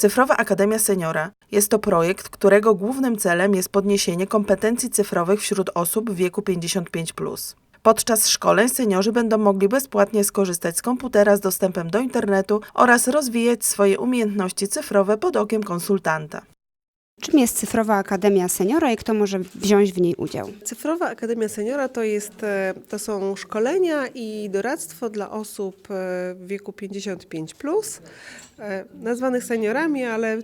Cyfrowa Akademia Seniora jest to projekt, którego głównym celem jest podniesienie kompetencji cyfrowych wśród osób w wieku 55+. Podczas szkoleń seniorzy będą mogli bezpłatnie skorzystać z komputera z dostępem do internetu oraz rozwijać swoje umiejętności cyfrowe pod okiem konsultanta. Czym jest Cyfrowa Akademia Seniora i kto może wziąć w niej udział? Cyfrowa Akademia Seniora to, jest, e, to są szkolenia i doradztwo dla osób e, w wieku 55, plus, e, nazwanych seniorami, ale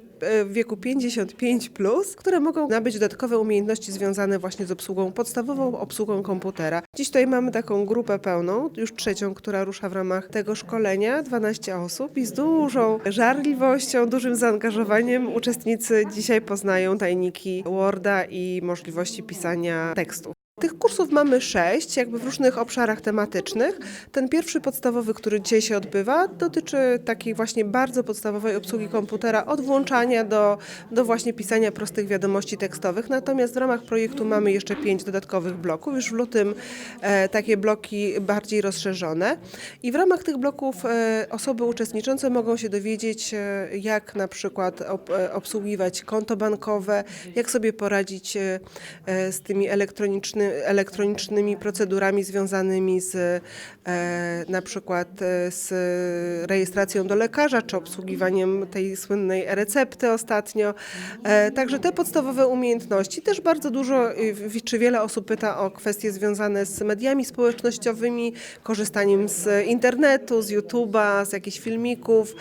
w wieku 55, plus, które mogą nabyć dodatkowe umiejętności związane właśnie z obsługą, podstawową obsługą komputera. Dziś tutaj mamy taką grupę pełną, już trzecią, która rusza w ramach tego szkolenia, 12 osób i z dużą żarliwością, dużym zaangażowaniem uczestnicy dzisiaj poznają tajniki Worda i możliwości pisania tekstu. Tych kursów mamy sześć, jakby w różnych obszarach tematycznych. Ten pierwszy podstawowy, który dzisiaj się odbywa, dotyczy takiej właśnie bardzo podstawowej obsługi komputera, od włączania do, do właśnie pisania prostych wiadomości tekstowych. Natomiast w ramach projektu mamy jeszcze pięć dodatkowych bloków, już w lutym e, takie bloki bardziej rozszerzone. I w ramach tych bloków e, osoby uczestniczące mogą się dowiedzieć, e, jak na przykład ob, e, obsługiwać konto bankowe, jak sobie poradzić e, e, z tymi elektronicznymi elektronicznymi procedurami związanymi z e, na przykład e, z rejestracją do lekarza, czy obsługiwaniem tej słynnej recepty ostatnio. E, także te podstawowe umiejętności. Też bardzo dużo, czy wiele osób pyta o kwestie związane z mediami społecznościowymi, korzystaniem z internetu, z YouTube'a, z jakichś filmików,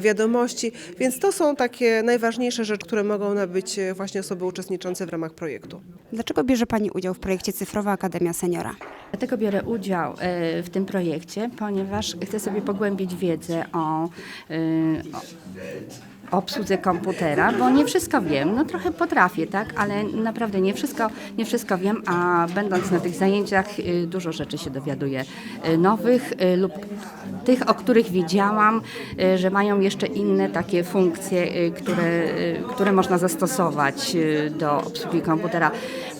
wiadomości. Więc to są takie najważniejsze rzeczy, które mogą nabyć właśnie osoby uczestniczące w ramach projektu. Dlaczego bierze Pani udział w projekcie Cyfrowa Akademia Seniora? Dlatego biorę udział e, w tym projekcie, ponieważ chcę sobie pogłębić wiedzę o, e, o obsłudze komputera, bo nie wszystko wiem. No trochę potrafię, tak, ale naprawdę nie wszystko, nie wszystko wiem, a będąc na tych zajęciach e, dużo rzeczy się dowiaduję e, nowych e, lub tych, o których wiedziałam, że mają jeszcze inne takie funkcje, które, które można zastosować do obsługi komputera.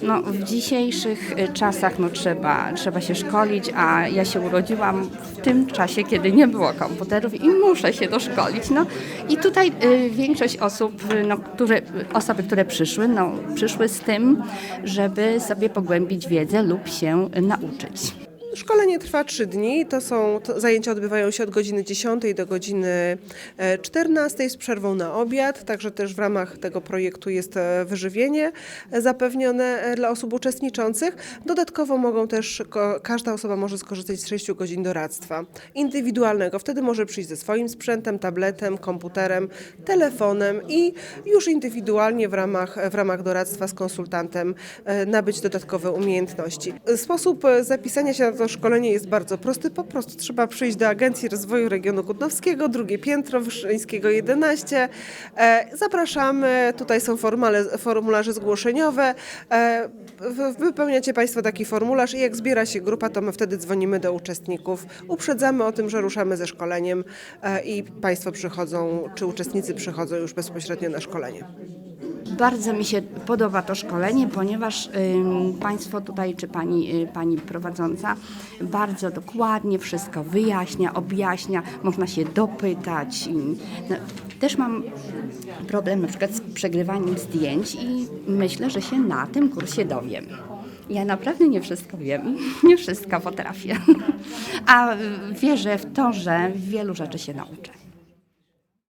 No, w dzisiejszych czasach no, trzeba, trzeba się szkolić, a ja się urodziłam w tym czasie, kiedy nie było komputerów i muszę się doszkolić. No, I tutaj większość osób, e, no, które, osoby, które przyszły, no, przyszły z tym, żeby sobie pogłębić wiedzę lub się nauczyć. Szkolenie trwa trzy dni. To są to zajęcia odbywają się od godziny 10 do godziny e, 14 z przerwą na obiad. Także też w ramach tego projektu jest e, wyżywienie e, zapewnione e, dla osób uczestniczących. Dodatkowo mogą też każda osoba może skorzystać z 6 godzin doradztwa indywidualnego. Wtedy może przyjść ze swoim sprzętem, tabletem, komputerem, telefonem i już indywidualnie w ramach, w ramach doradztwa z konsultantem e, nabyć dodatkowe umiejętności. Sposób e, zapisania się na to szkolenie jest bardzo prosty. Po prostu trzeba przyjść do Agencji Rozwoju Regionu Kutnowskiego, drugie piętro Wyszyńskiego 11. E, Zapraszamy, tutaj są formale, formularze zgłoszeniowe. E, wy- Wypełniacie Państwo taki formularz i jak zbiera się grupa, to my wtedy dzwonimy do uczestników. Uprzedzamy o tym, że ruszamy ze szkoleniem e, i Państwo przychodzą, czy uczestnicy przychodzą już bezpośrednio na szkolenie. Bardzo mi się podoba to szkolenie, ponieważ Państwo tutaj, czy pani, y, pani prowadząca, bardzo dokładnie wszystko wyjaśnia, objaśnia, można się dopytać. No, też mam problem na przykład z przegrywaniem zdjęć i myślę, że się na tym kursie dowiem. Ja naprawdę nie wszystko wiem, nie wszystko potrafię, a y, wierzę w to, że wielu rzeczy się nauczę.